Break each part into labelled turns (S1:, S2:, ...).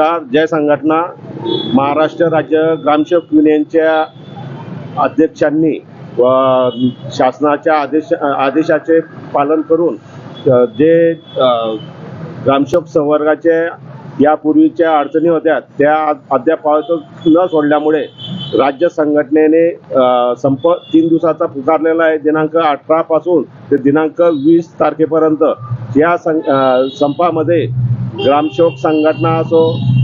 S1: का जय संघटना महाराष्ट्र राज्य ग्रामसेवक युनियनच्या अध्यक्षांनी व शासनाच्या आदेश आदेशाचे पालन करून जे ग्रामसेवक संवर्गाचे यापूर्वीच्या अडचणी होत्या त्या अद्याप न सोडल्यामुळे राज्य संघटनेने संप तीन दिवसाचा पुकारलेला आहे दिनांक अठरा पासून ते दिनांक वीस तारखेपर्यंत. या संपामध्ये ग्रामसेवक संघटना असो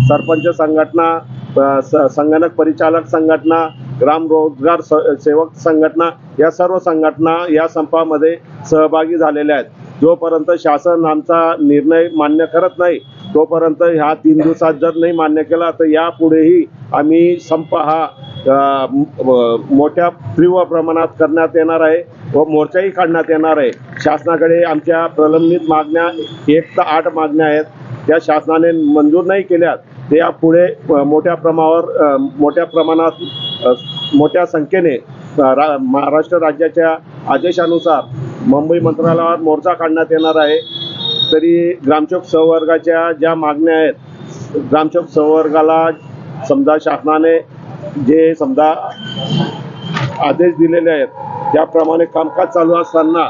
S1: सरपंच संघटना स- संगणक परिचालक संघटना ग्राम रोजगार स- सेवक संघटना या सर्व संघटना या संपामध्ये सहभागी झालेल्या आहेत. जोपर्यंत शासन आमचा निर्णय मान्य करत नाही तोपर्यंत ह्या तीन दिवसात जर नाही मान्य केला तर यापुढेही आम्ही संप हा मोठ्या तीव्र प्रमाणात करण्यात येणार आहे व मोर्चाही काढण्यात येणार आहे. शासनाकडे आमच्या प्रलंबित मागण्या एक तर आठ मागण्या आहेत. त्या शासनाने मंजूर नाही केल्या ते यापुढे मोठ्या प्रमाणावर मोठ्या प्रमाणात मोठ्या संख्येने रा महाराष्ट्र राज्याच्या आदेशानुसार मुंबई मंत्रालयावर मोर्चा काढण्यात येणार आहे. तरी ग्रामसेवक संवर्गाच्या ज्या मागण्या आहेत ग्रामसेवक संवर्गाला समजा शासनाने जे समजा आदेश दिलेले आहेत त्याप्रमाणे कामकाज चालू असताना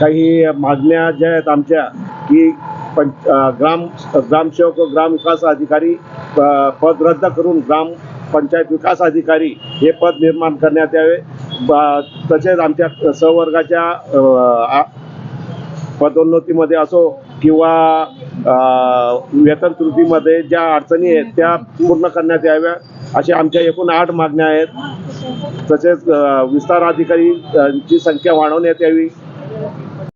S1: काही मागण्या ज्या आहेत आमच्या की पंच ग्राम ग्रामसेवक व ग्रामविकास अधिकारी पद रद्द करून ग्राम पंचायत विकास अधिकारी हे पद निर्माण करण्यात यावे. तसेच आमच्या संवर्गाच्या पदोन्नतीमध्ये असो किंवा वेतन त्रुटीमध्ये ज्या अडचणी आहेत त्या पूर्ण करण्यात याव्या अशा आमच्या एकूण आठ मागण्या आहेत. तसेच विस्तार अधिकारी संख्या वाढवण्यात यावी.